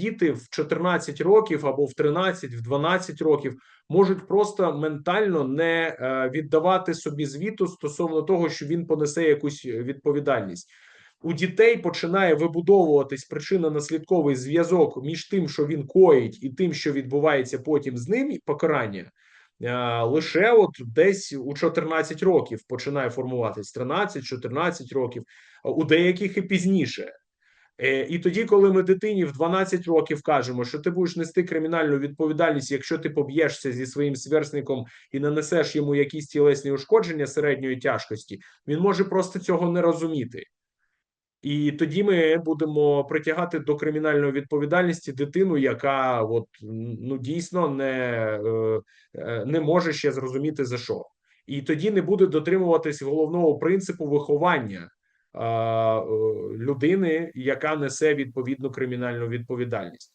діти в 14 років або в 13, в 12 років можуть просто ментально не е, віддавати собі звіту стосовно того, що він понесе якусь відповідальність. У дітей починає вибудовуватись причинно-наслідковий зв'язок між тим, що він коїть, і тим, що відбувається потім з ним, покарання. Е, Лише от десь у 14 років починає формуватись 13-14 років, у деяких і пізніше. Е, І тоді, коли ми дитині в 12 років кажемо, що ти будеш нести кримінальну відповідальність, якщо ти поб'єшся зі своїм сверстником і нанесеш йому якісь тілесні ушкодження середньої тяжкості, він може просто цього не розуміти. І тоді ми будемо притягати до кримінальної відповідальності дитину, яка от ну дійсно не, е, е, не може ще зрозуміти за що, і тоді не буде дотримуватись головного принципу виховання людини, яка несе відповідну кримінальну відповідальність.